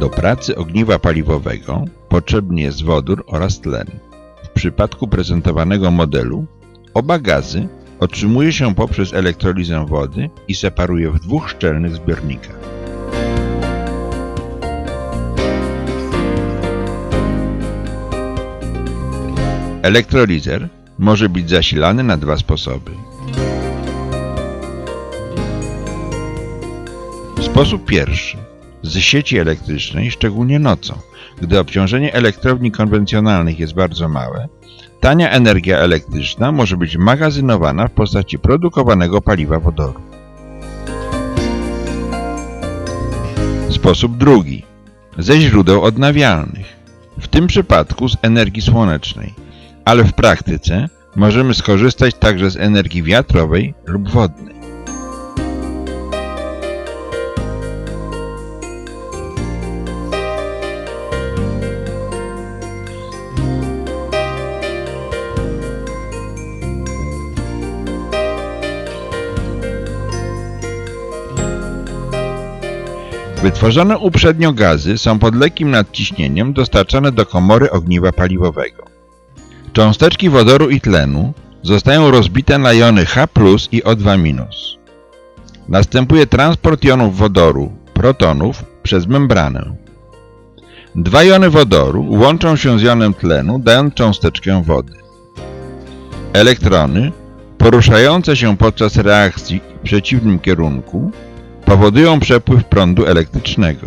Do pracy ogniwa paliwowego potrzebny jest wodór oraz tlen. W przypadku prezentowanego modelu oba gazy otrzymuje się poprzez elektrolizę wody i separuje w dwóch szczelnych zbiornikach. Elektrolizer może być zasilany na dwa sposoby. Sposób pierwszy. Z sieci elektrycznej, szczególnie nocą, gdy obciążenie elektrowni konwencjonalnych jest bardzo małe, tania energia elektryczna może być magazynowana w postaci produkowanego paliwa wodoru. Sposób drugi. Ze źródeł odnawialnych, w tym przypadku z energii słonecznej, ale w praktyce możemy skorzystać także z energii wiatrowej lub wodnej. Wytworzone uprzednio gazy są pod lekkim nadciśnieniem dostarczane do komory ogniwa paliwowego. Cząsteczki wodoru i tlenu zostają rozbite na jony H i O2-. Następuje transport jonów wodoru, protonów, przez membranę. Dwa jony wodoru łączą się z jonem tlenu, dając cząsteczkę wody. Elektrony, poruszające się podczas reakcji w przeciwnym kierunku, powodują przepływ prądu elektrycznego.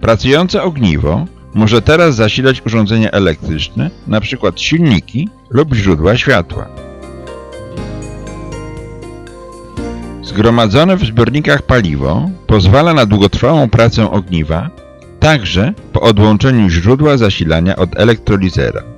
Pracujące ogniwo może teraz zasilać urządzenia elektryczne, np. silniki lub źródła światła. Zgromadzone w zbiornikach paliwo pozwala na długotrwałą pracę ogniwa, także po odłączeniu źródła zasilania od elektrolizera.